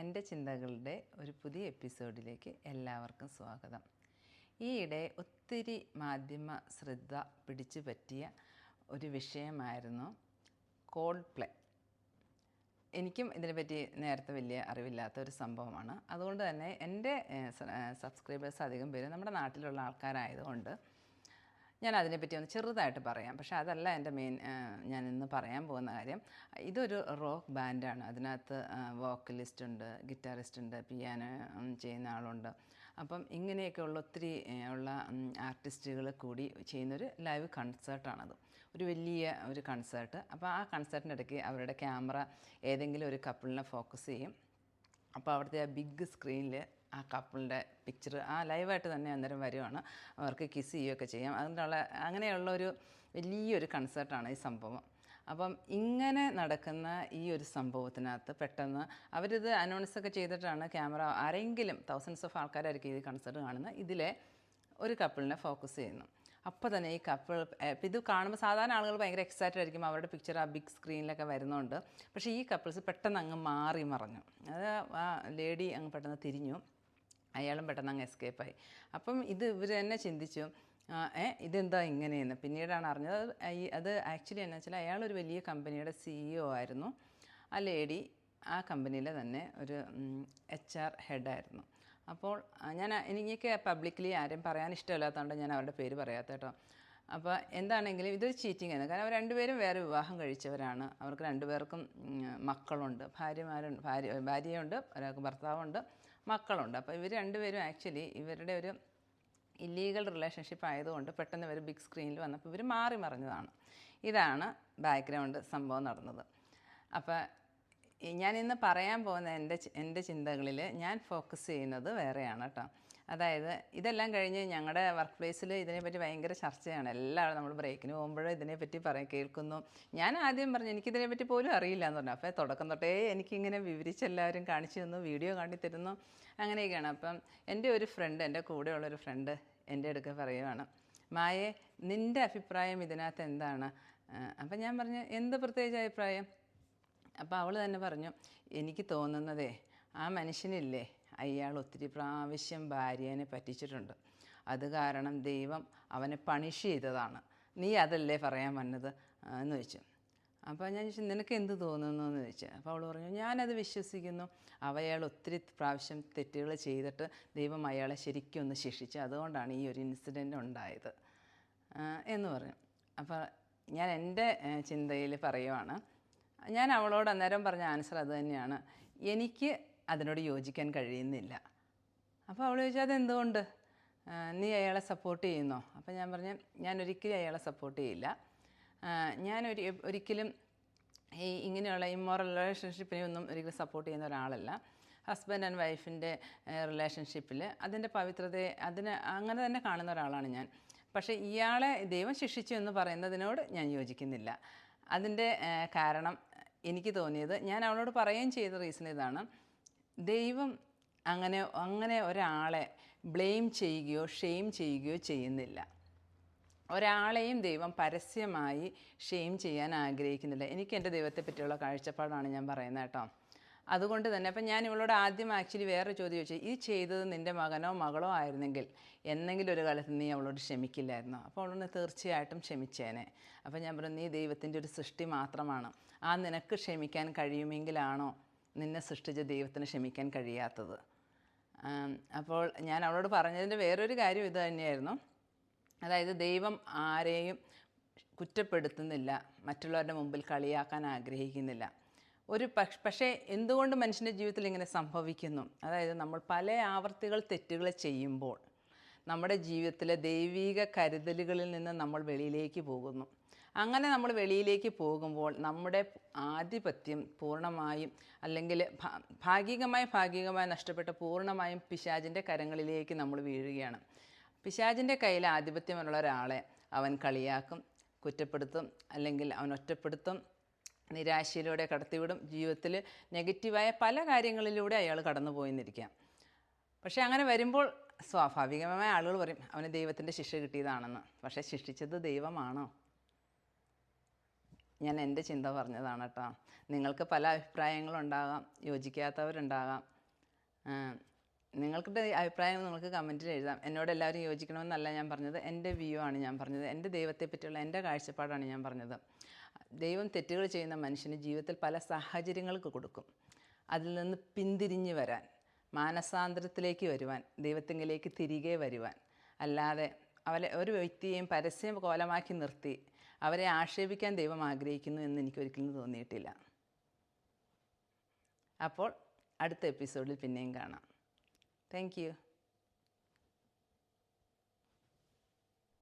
എന്റെ ചിന്തകളുടെ ഒരു പുതിയ എപ്പിസോഡിലേക്ക് എല്ലാവർക്കും സ്വാഗതം. ഈയിടെ ഒത്തിരി മാധ്യമ ശ്രദ്ധ പിടിച്ചു പറ്റിയ ഒരു വിഷയമായിരുന്നു കോൾഡ് പ്ലേ എനിക്കും ഇതിനെപ്പറ്റി നേരത്തെ വലിയ അറിവില്ലാത്ത ഒരു സംഭവമാണ്. അതുകൊണ്ട് തന്നെ എന്റെ സബ്സ്ക്രൈബേഴ്സ് അധികം പേര് നമ്മുടെ നാട്ടിലുള്ള ആൾക്കാരായതുകൊണ്ട് ഞാൻ അതിനെപ്പറ്റി ഒന്ന് ചെറുതായിട്ട് പറയാം. പക്ഷേ അതല്ല എന്റെ മെയിൻ ഞാൻ ഇന്ന് പറയാൻ പോകുന്ന കാര്യം. ഇതൊരു റോക്ക് ബാൻഡാണ്. അതിനകത്ത് വോക്കലിസ്റ്റ് ഉണ്ട് ഗിറ്റാറിസ്റ്റ് ഉണ്ട് പിയാനോ ചെയ്യുന്ന ആളുണ്ട്. അപ്പം ഇങ്ങനെയൊക്കെയുള്ള ഒത്തിരി ഉള്ള ആർട്ടിസ്റ്റുകൾ കൂടി ചെയ്യുന്നൊരു ലൈവ് കൺസേർട്ടാണത്. ഒരു വലിയ ഒരു കൺസേർട്ട്. അപ്പോൾ ആ കൺസേർട്ടിന്റെ ഇടയ്ക്ക് അവരുടെ ക്യാമറ ഏതെങ്കിലും ഒരു കപ്പിളിനെ ഫോക്കസ് ചെയ്യും. അപ്പോൾ അവിടുത്തെ ആ ബിഗ് സ്ക്രീനിൽ ആ കപ്പിളിന്റെ പിക്ചർ ആ ലൈവായിട്ട് തന്നെ അന്നേരം വരുവാണ്. അവർക്ക് കിസ് ചെയ്യുകയൊക്കെ ചെയ്യാം. അതിനുള്ള അങ്ങനെയുള്ള ഒരു വലിയൊരു കൺസേർട്ടാണ് ഈ സംഭവം. അപ്പം ഇങ്ങനെ നടക്കുന്ന ഈ ഒരു സംഭവത്തിനകത്ത് പെട്ടെന്ന് അവരിത് അനൗൺസൊക്കെ ചെയ്തിട്ടാണ് ക്യാമറ ആരെങ്കിലും തൗസൻഡ്സ് ഓഫ് ആൾക്കാരായിരിക്കും ഈ കൺസേർട്ട് കാണുന്നത്. ഇതിലെ ഒരു കപ്പിളിനെ ഫോക്കസ് ചെയ്യുന്നു. അപ്പോൾ തന്നെ ഈ കപ്പിൾ ഇത് കാണുമ്പോൾ സാധാരണ ആളുകൾ ഭയങ്കര എക്സൈറ്റഡ് ആയിരിക്കും അവരുടെ പിക്ചർ ആ ബിഗ് സ്ക്രീനിലൊക്കെ വരുന്നുണ്ട്. പക്ഷേ ഈ കപ്പിൾസ് പെട്ടെന്ന് അങ്ങ് മാറി മറഞ്ഞു. അത് ആ ലേഡി അങ്ങ് പെട്ടെന്ന് തിരിഞ്ഞു. അയാളും പെട്ടെന്ന് അങ്ങ് എസ്കേപ്പായി അപ്പം ഇത് ഇവർ തന്നെ ചിന്തിച്ചു ഏ ഇതെന്താ ഇങ്ങനെയെന്ന്? പിന്നീടാണ് അറിഞ്ഞത് അത് ആക്ച്വലി എന്നു വെച്ചാൽ അയാളൊരു വലിയ കമ്പനിയുടെ സിഇഒ ആയിരുന്നു. ആ ലേഡി ആ കമ്പനിയിലെ തന്നെ ഒരു എച്ച് ആർ ഹെഡായിരുന്നു അപ്പോൾ ഞാൻ എനിക്ക് പബ്ലിക്കലി ആരും പറയാൻ ഇഷ്ടമില്ലാത്തതുകൊണ്ട് ഞാൻ അവരുടെ പേര് പറയാത്ത കേട്ടോ. അപ്പോൾ എന്താണെങ്കിലും ഇതൊരു ചീറ്റിംഗ് ആണ്. കാരണം അവർ രണ്ടുപേരും വേറെ വിവാഹം കഴിച്ചവരാണ്. അവർക്ക് രണ്ടുപേർക്കും മക്കളുണ്ട്. ഭാര്യമാരുണ്ട് ഭാര്യ ഭാര്യയുണ്ട് ഒരാൾക്ക് ഭർത്താവുണ്ട് മക്കളുണ്ട്. അപ്പോൾ ഇവർ രണ്ടുപേരും ആക്ച്വലി ഇവരുടെ ഒരു ഇല്ലീഗൽ റിലേഷൻഷിപ്പ് ആയതുകൊണ്ട് പെട്ടെന്ന് ഇവർ ബിഗ് സ്ക്രീനിൽ വന്നപ്പോൾ ഇവർ മാറി മറിഞ്ഞതാണ്. ഇതാണ് ബാക്ക്ഗ്രൗണ്ട് സംഭവം നടന്നത്. അപ്പോൾ ഞാൻ ഇന്ന് പറയാൻ പോകുന്ന എന്റെ എന്റെ ചിന്തകളിൽ ഞാൻ ഫോക്കസ് ചെയ്യുന്നത് വേറെയാണ് കേട്ടോ അതായത് ഇതെല്ലാം കഴിഞ്ഞ് ഞങ്ങളുടെ വർക്ക് പ്ലേസിൽ ഇതിനെപ്പറ്റി ഭയങ്കര ചർച്ചയാണ്. എല്ലാവരും നമ്മൾ ബ്രേക്കിന് പോകുമ്പോഴും ഇതിനെപ്പറ്റി പറയും കേൾക്കുന്നു. ഞാൻ ആദ്യം പറഞ്ഞു എനിക്കിതിനെപ്പറ്റി പോലും അറിയില്ല എന്ന് പറഞ്ഞു. അപ്പോൾ തുടക്കം തൊട്ടേ എനിക്കിങ്ങനെ വിവരിച്ച് എല്ലാവരും കാണിച്ചു തന്നു വീഡിയോ കാണിത്തരുന്നു അങ്ങനെയൊക്കെയാണ്. അപ്പം എന്റെ ഒരു ഫ്രണ്ട് എന്റെ കൂടെയുള്ളൊരു ഫ്രണ്ട് എന്റെ അടുക്ക പറയുവാണ് മായെ നിന്റെ അഭിപ്രായം ഇതിനകത്ത് എന്താണ്? അപ്പം ഞാൻ പറഞ്ഞു എന്ത് പ്രത്യേകിച്ച് അഭിപ്രായം? അപ്പോൾ അവൾ തന്നെ പറഞ്ഞു എനിക്ക് തോന്നുന്നതേ ആ മനുഷ്യനില്ലേ അയാൾ ഒത്തിരി പ്രാവശ്യം ഭാര്യേനെ പറ്റിച്ചിട്ടുണ്ട്. അത് കാരണം ദൈവം അവനെ പണിഷ് ചെയ്തതാണ്. നീ അതല്ലേ പറയാൻ വന്നത്? എന്ന് വെച്ചു അപ്പോൾ ഞാൻ ചോദിച്ചു നിനക്ക് എന്ത് തോന്നുന്നു? എന്ന് ചോദിച്ചു. അപ്പോൾ അവൾ പറഞ്ഞു ഞാനത് വിശ്വസിക്കുന്നു. അവയാൾ ഒത്തിരി പ്രാവശ്യം തെറ്റുകൾ ചെയ്തിട്ട് ദൈവം അയാളെ ശരിക്കും ഒന്ന് ശിക്ഷിച്ചു. അതുകൊണ്ടാണ് ഈ ഒരു ഇൻസിഡന്റ് ഉണ്ടായത്. എന്ന് പറഞ്ഞു. അപ്പോൾ ഞാൻ എന്റെ ചിന്തയിൽ പറയുവാണ് ഞാൻ അവളോട് അന്നേരം പറഞ്ഞ ആൻസർ അത് തന്നെയാണ്. എനിക്ക് അതിനോട് യോജിക്കാൻ കഴിയുന്നില്ല. അപ്പോൾ അവൾ ചോദിച്ചാൽ അതെന്തുകൊണ്ട്? നീ അയാളെ സപ്പോർട്ട് ചെയ്യുന്നോ? അപ്പോൾ ഞാൻ പറഞ്ഞു ഞാൻ ഒരിക്കലും അയാളെ സപ്പോർട്ട് ചെയ്യില്ല. ഞാൻ ഒരു ഒരിക്കലും ഈ ഇങ്ങനെയുള്ള ഇമ്മോറൽ റിലേഷൻഷിപ്പിനെ ഒന്നും ഒരിക്കലും സപ്പോർട്ട് ചെയ്യുന്ന ഒരാളല്ല. ഹസ്ബൻഡ് ആൻഡ് വൈഫിന്റെ റിലേഷൻഷിപ്പിൽ അതിന്റെ പവിത്രതയെ അതിന് അങ്ങനെ തന്നെ കാണുന്ന ഒരാളാണ് ഞാൻ. പക്ഷേ ഇയാളെ ദൈവം ശിക്ഷിച്ചു എന്ന് പറയുന്നതിനോട് ഞാൻ യോജിക്കുന്നില്ല. അതിന്റെ കാരണം എനിക്ക് തോന്നിയത്. ഞാൻ അവളോട് പറയുകയും ചെയ്ത റീസൺ ഇതാണ്. ദൈവം അങ്ങനെ അങ്ങനെ ഒരാളെ ബ്ലെയിം ചെയ്യുകയോ ഷെയിം ചെയ്യുകയോ ചെയ്യുന്നില്ല. ഒരാളെയും ദൈവം പരസ്യമായി ഷെയിം ചെയ്യാൻ ആഗ്രഹിക്കുന്നില്ല. എനിക്ക് എന്റെ ദൈവത്തെ പറ്റിയുള്ള കാഴ്ചപ്പാടാണ് ഞാൻ പറയുന്നത് കേട്ടോ. അതുകൊണ്ട് തന്നെ അപ്പം ഞാൻ ഇവളോട് ആദ്യം ആക്ച്വലി വേറെ ചോദ്യം ചോദിച്ചു ഈ ചെയ്തത് നിന്റെ മകനോ മകളോ ആയിരുന്നെങ്കിൽ എന്നെങ്കിലും ഒരു കാലത്ത് നീ അവളോട് ക്ഷമിക്കില്ലായിരുന്നു? അപ്പോൾ അവളോട് തീർച്ചയായിട്ടും ക്ഷമിച്ചേനെ. അപ്പോൾ ഞാൻ പറഞ്ഞു നീ ദൈവത്തിന്റെ ഒരു സൃഷ്ടി മാത്രമാണ്. ആ നിനക്ക് ക്ഷമിക്കാൻ കഴിയുമെങ്കിലാണോ നിന്നെ സൃഷ്ടിച്ച ദൈവത്തിന് ക്ഷമിക്കാൻ കഴിയാത്തത്? അപ്പോൾ ഞാൻ അവളോട് പറഞ്ഞതിന്റെ വേറൊരു കാര്യം ഇത് തന്നെയായിരുന്നു. അതായത് ദൈവം ആരെയും കുറ്റപ്പെടുത്തുന്നില്ല മറ്റുള്ളവരുടെ മുമ്പിൽ കളിയാക്കാൻ ആഗ്രഹിക്കുന്നില്ല. ഒരു പക്ഷ പക്ഷേ എന്തുകൊണ്ട് മനുഷ്യന്റെ ജീവിതത്തിൽ ഇങ്ങനെ സംഭവിക്കുന്നു? അതായത് നമ്മൾ പല ആവർത്തികൾ തെറ്റുകൾ ചെയ്യുമ്പോൾ നമ്മുടെ ജീവിതത്തിലെ ദൈവിക കരുതലുകളിൽ നിന്ന് നമ്മൾ വെളിയിലേക്ക് പോകുന്നു. അങ്ങനെ നമ്മൾ വെളിയിലേക്ക് പോകുമ്പോൾ നമ്മുടെ ആധിപത്യം പൂർണമായും അല്ലെങ്കിൽ ഭാഗികമായി ഭാഗികമായി നഷ്ടപ്പെട്ട പൂർണമായും പിശാചിന്റെ കരങ്ങളിലേക്ക് നമ്മൾ വീഴുകയാണ്. പിശാചിന്റെ കയ്യിൽ ആധിപത്യമുള്ള ഒരാളെ അവൻ കളിയാക്കും കുറ്റപ്പെടുത്തും അല്ലെങ്കിൽ അവൻ ഒറ്റപ്പെടുത്തും നിരാശയിലൂടെ കടത്തിവിടും. ജീവിതത്തിൽ നെഗറ്റീവായ പല കാര്യങ്ങളിലൂടെ അയാൾ കടന്നു പോയിന്നിരിക്കാം പക്ഷേ അങ്ങനെ വരുമ്പോൾ സ്വാഭാവികമായ ആളുകൾ പറയും അവന് ദൈവത്തിന്റെ ശിക്ഷ കിട്ടിയതാണെന്ന്. പക്ഷേ ശിക്ഷിച്ചത് ദൈവമാണോ? ഞാൻ എന്റെ ചിന്ത പറഞ്ഞതാണ് കേട്ടോ. നിങ്ങൾക്ക് പല അഭിപ്രായങ്ങളുണ്ടാകാം യോജിക്കാത്തവരുണ്ടാകാം. ആ, അഭിപ്രായം നിങ്ങൾക്ക് കമന്റിൽ എഴുതാം. എന്നോട് എല്ലാവരും യോജിക്കണമെന്നല്ല ഞാൻ പറഞ്ഞത്. എന്റെ വ്യൂ ആണ് ഞാൻ പറഞ്ഞത്. എന്റെ ദൈവത്തെ പറ്റിയുള്ള എന്റെ കാഴ്ചപ്പാടാണ് ഞാൻ പറഞ്ഞത്. ദൈവം തെറ്റുകൾ ചെയ്യുന്ന മനുഷ്യന് ജീവിതത്തിൽ പല സാഹചര്യങ്ങൾക്ക് കൊടുക്കും. അതിൽ നിന്ന് പിന്തിരിഞ്ഞ് വരാൻ മാനസാന്തരത്തിലേക്ക് വരുവാൻ ദൈവത്തിങ്കിലേക്ക് തിരികെ വരുവാൻ അല്ലാതെ അവരെ ഒരു വ്യക്തിയെയും പരസ്യം കോലമാക്കി നിർത്തി അവരെ ആക്ഷേപിക്കാൻ ദൈവം ആഗ്രഹിക്കുന്നു എന്ന് എനിക്കൊരിക്കലും തോന്നിയിട്ടില്ല. അപ്പോൾ അടുത്ത എപ്പിസോഡിൽ പിന്നെയും കാണാം. Thank you.